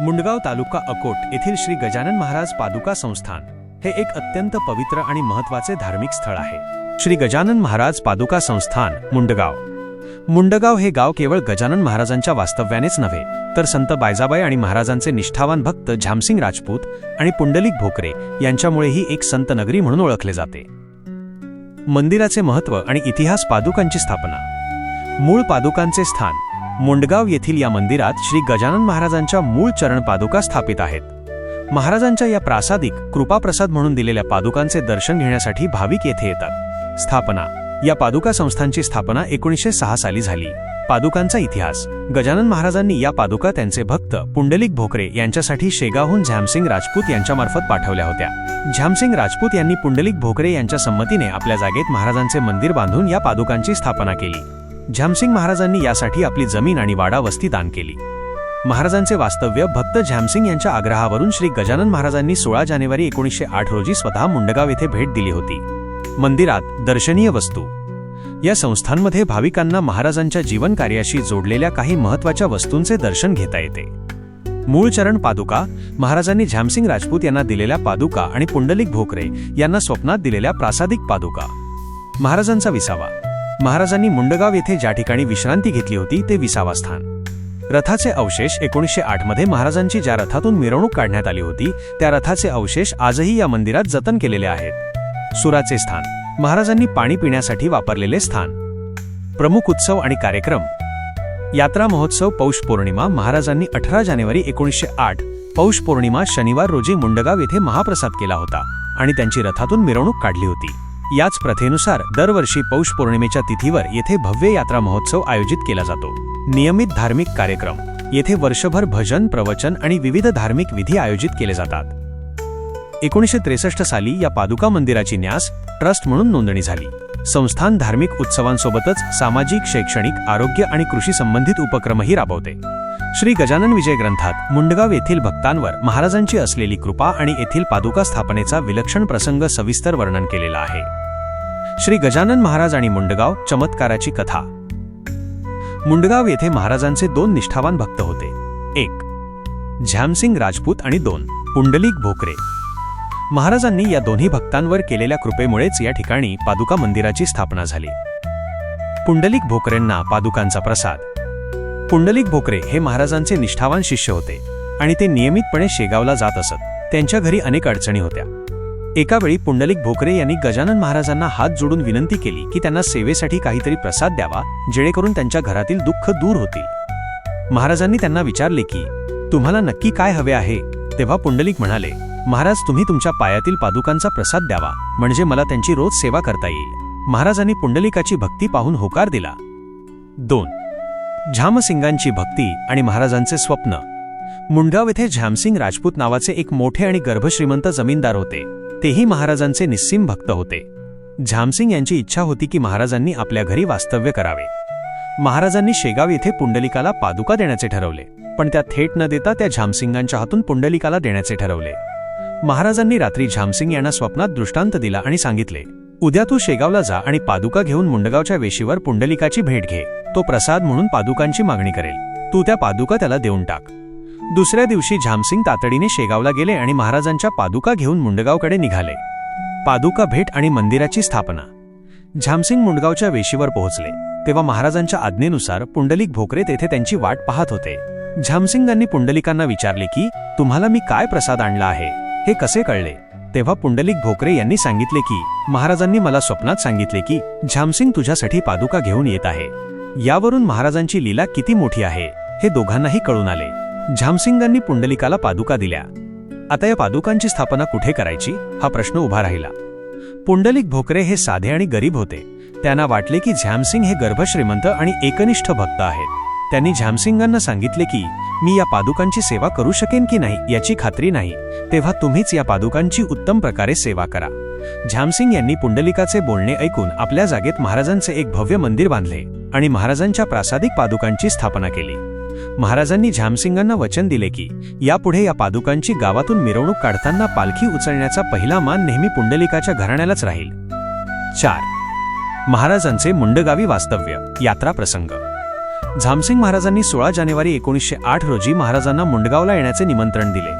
मुंडगाव तालुका अकोट येथील श्री गजानन महाराज पादुका संस्थान हे एक अत्यंत पवित्र आणि महत्त्वाचे धार्मिक स्थळ आहे. श्री गजानन महाराज पादुका संस्थान मुंडगाव. मुंडगाव हे गाव केवळ गजानन महाराजांच्या वास्तव्यानेच नव्हे तर संत बायजाबाई आणि महाराजांचे निष्ठावान भक्त झामसिंग राजपूत आणि पुंडलिक भोकरे यांच्यामुळेही एक संत नगरी म्हणून ओळखले जाते. मंदिराचे महत्त्व आणि इतिहास पादुकांची स्थापना. मूळ पादुकांचे स्थान मुंडगाव येथील या मंदिरात श्री गजानन महाराजांच्या मूळ चरण पादुका स्थापित आहेत. महाराजांच्या या प्रासादिक कृपाप्रसाद म्हणून दिलेल्या पादुकांचे दर्शन घेण्यासाठी भाविक येथे येतात. स्थापना. या पादुका संस्थांची स्थापना एकोणीसशे सहा साली झाली. पादुकांचा इतिहास. गजानन महाराजांनी या पादुका त्यांचे भक्त पुंडलिक भोकरे यांच्यासाठी शेगावहून झॅमसिंग राजपूत यांच्यामार्फत पाठवल्या होत्या. झॅमसिंग राजपूत यांनी पुंडलिक भोकरे यांच्या संमतीने आपल्या जागेत महाराजांचे मंदिर बांधून या पादुकांची स्थापना केली. झॅमसिंग महाराजांनी यासाठी आपली जमीन आणि वाडा वस्ती दान केली. महाराजांचे वास्तव्य भक्त झॅमसिंग यांच्या आग्रहावरून श्री गजानन महाराजांनी सोळा जानेवारी एकोणीसशे आठ रोजी स्वतः मुंडगाव येथे भेट दिली होती. मंदिरात दर्शनीय वस्तू. या संस्थांमध्ये भाविकांना महाराजांच्या जीवन कार्याशी जोडलेल्या काही महत्त्वाच्या वस्तूंचे दर्शन घेता येते. मूळ चरण पादुका महाराजांनी झॅमसिंग राजपूत यांना दिलेल्या पादुका आणि पुंडलिक भोकरे यांना स्वप्नात दिलेल्या प्रासादिक पादुका. महाराजांचा विसावा. महाराजांनी मुंडगाव येथे ज्या ठिकाणी विश्रांती घेतली होती ते विसावा स्थान. रथाचे अवशेष एकोणीसशे आठमध्ये महाराजांची ज्या रथातून मिरवणूक काढण्यात आली होती त्या रथाचे अवशेष आजही या मंदिरात जतन केलेले आहेत. सुराचे स्थान. महाराजांनी पाणी पिण्यासाठी वापरलेले स्थान. प्रमुख उत्सव आणि कार्यक्रम. यात्रा महोत्सव पौष पौर्णिमा महाराजांनी अठरा जानेवारी एकोणीसशे आठ पौष पौर्णिमा शनिवार रोजी मुंडगाव येथे महाप्रसाद केला होता आणि त्यांची रथातून मिरवणूक काढली होती. याच प्रथेनुसार दरवर्षी पौष पौर्णिमेच्या तिथीवर येथे भव्य यात्रा महोत्सव आयोजित केला जातो. नियमित धार्मिक कार्यक्रम. येथे वर्षभर भजन प्रवचन आणि विविध धार्मिक विधी आयोजित केले जातात. एकोणीसशे त्रेसष्ट साली या पादुका मंदिराची न्यास ट्रस्ट म्हणून नोंदणी झाली. संस्थान धार्मिक उत्सवांसोबतच सामाजिक शैक्षणिक आरोग्य आणि कृषी संबंधित उपक्रमही राबवते. श्री गजानन विजय ग्रंथात मुंडगाव येथील भक्तांवर महाराजांची असलेली कृपा आणि येथील पादुका स्थापनेचा विलक्षण प्रसंग सविस्तर वर्णन केलेला आहे. श्री गजानन महाराज आणि मुंडगाव चमत्काराची कथा. मुंडगाव येथे महाराजांचे दोन निष्ठावान भक्त होते. एक झॅमसिंग राजपूत आणि दोन पुंडलिक भोकरे. महाराजांनी या दोन्ही भक्तांवर केलेल्या कृपेमुळेच या ठिकाणी पादुका मंदिराची स्थापना झाली. पुंडलिक भोकरेंना पादुकांचा प्रसाद. पुंडलिक भोकरे हे महाराजांचे निष्ठावान शिष्य होते आणि ते नियमितपणे शेगावला जात असत. त्यांच्या घरी अनेक अडचणी होत्या. एकावेळी पुंडलिक भोकरे यांनी गजानन महाराजांना हात जोडून विनंती केली की त्यांना सेवेसाठी काहीतरी प्रसाद द्यावा जेणेकरून त्यांच्या घरातील दुःख दूर होतील. महाराजांनी त्यांना विचारले की तुम्हाला नक्की काय हवे आहे? तेव्हा पुंडलिक म्हणाले महाराज तुम्ही तुमच्या पायातील पादुकांचा प्रसाद द्यावा म्हणजे मला त्यांची रोज सेवा करता येईल. महाराजांनी पुंडलिकाची भक्ती पाहून होकार दिला. दोन. झामसिंगांची भक्ती आणि महाराजांचे स्वप्न. मुंडगाव येथे झामसिंग राजपूत नावाचे एक मोठे आणि गर्भश्रीमंत जमीनदार होते. तेही महाराजांचे निस्सीम भक्त होते. झामसिंग यांची इच्छा होती की महाराजांनी आपल्या घरी वास्तव्य करावे. महाराजांनी शेगाव येथे पुंडलिकाला पादुका देण्याचे ठरवले पण त्या थेट न देता त्या झामसिंगांच्या हातून पुंडलिकाला देण्याचे ठरवले. महाराजांनी रात्री झामसिंग यांना स्वप्नात दृष्टांत दिला आणि सांगितले उद्या तू शेगावला जा आणि पादुका घेऊन मुंडगावच्या वेशीवर पुंडलिकाची भेट घे. तो प्रसाद म्हणून पादुकांची मागणी करेल. तू त्या पादुका त्याला देऊन टाक. दुसऱ्या दिवशी झामसिंग तातडीने शेगावला गेले आणि महाराजांच्या पादुका घेऊन मुंडगावकडे निघाले. पादुका भेट आणि मंदिराची स्थापना. झामसिंग मुंडगावच्या वेशीवर पोहोचले तेव्हा महाराजांच्या आज्ञेनुसार पुंडलिक भोकरे तेथे त्यांची वाट पाहत होते. झामसिंगांनी पुंडलिकांना विचारले की तुम्हाला मी काय प्रसाद आणला आहे? हे कसे कळले? तेव्हा पुंडलिक भोकरे यांनी सांगितले की महाराजांनी मला स्वप्नात सांगितले की झामसिंग तुझ्यासाठी पादुका घेऊन येत आहे. यावरून महाराजांची लीला किती मोठी आहे हे दोघांनाही कळून आले. झामसिंगांनी पुंडलिकाला पादुका दिल्या. आता या पादुकांची स्थापना कुठे करायची? हा प्रश्न उभा राहिला. पुंडलिक भोकरे हे साधे आणि गरीब होते. त्यांना वाटले की झॅमसिंग हे गर्भश्रीमंत आणि एकनिष्ठ भक्त आहेत. त्यांनी झ्यामसिंगांना सांगितले की मी या पादुकांची सेवा करू शकेन की नाही याची खात्री नाही. तेव्हा तुम्हीच या पादुकांची उत्तम प्रकारे सेवा करा. झ्यामसिंग यांनी पुंडलिकाचे बोलणे ऐकून आपल्या जागेत महाराजांचे एक भव्य मंदिर बांधले आणि महाराजांच्या प्रासादिक पादुकांची स्थापना केली. महाराजांनी झामसिंगांना वचन दिले की यापुढे या पादुकांची गावातून मिरवणूक काढताना पालखी उचलण्याचा पहिला मान नेहमी पुंडलिकाच्या घराण्यालाच राहील. चार. महाराजांचे मुंडगावी वास्तव्य यात्रा प्रसंग. झामसिंग महाराजांनी सोळा जानेवारी एकोणीसशे आठ रोजी महाराजांना मुंडगावला येण्याचे निमंत्रण दिले.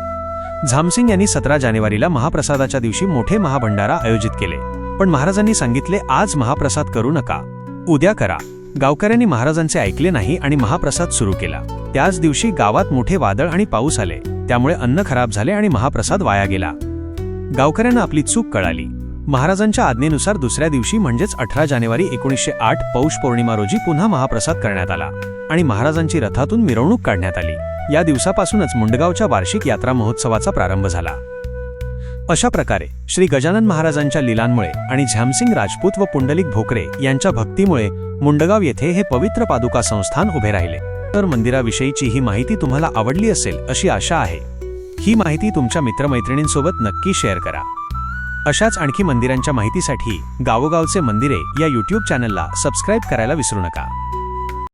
झामसिंग यांनी सतरा जानेवारीला महाप्रसादाच्या दिवशी मोठे महाभंडारा आयोजित केले. पण महाराजांनी सांगितले आज महाप्रसाद करू नका. उद्या करा. गावकऱ्यांनी महाराजांचे ऐकले नाही आणि महाप्रसाद सुरू केला. त्याच दिवशी गावात मोठे वादळ आणि पाऊस आले. त्यामुळे अन्न खराब झाले आणि महाप्रसाद वाया गेला. गावकऱ्यांना आपली चूक कळाली. महाराजांच्या आज्ञेनुसार दुसऱ्या दिवशी म्हणजेच अठरा जानेवारी एकोणीसशे आठ पौष पौर्णिमा रोजी पुन्हा महाप्रसाद करण्यात आला आणि महाराजांची रथातून मिरवणूक काढण्यात आली. या दिवसापासूनच मुंडगावच्या वार्षिक यात्रा महोत्सवाचा प्रारंभ झाला. अशा प्रकारे श्री गजानन महाराजांच्या लीलांमुळे आणि झॅमसिंग राजपूत व पुंडलिक भोकरे यांच्या भक्तीमुळे मुंडगाव येथे हे पवित्र पादुका संस्थान उभे राहिले. तर मंदिराविषयीची ही माहिती तुम्हाला आवडली असेल अशी आशा आहे. ही माहिती तुमच्या मित्रमैत्रिणींसोबत नक्की शेअर करा. अशाच आणखी मंदिरांच्या माहितीसाठी गावोगावचे मंदिरे या यूट्यूब चॅनलला सबस्क्राईब करायला विसरू नका.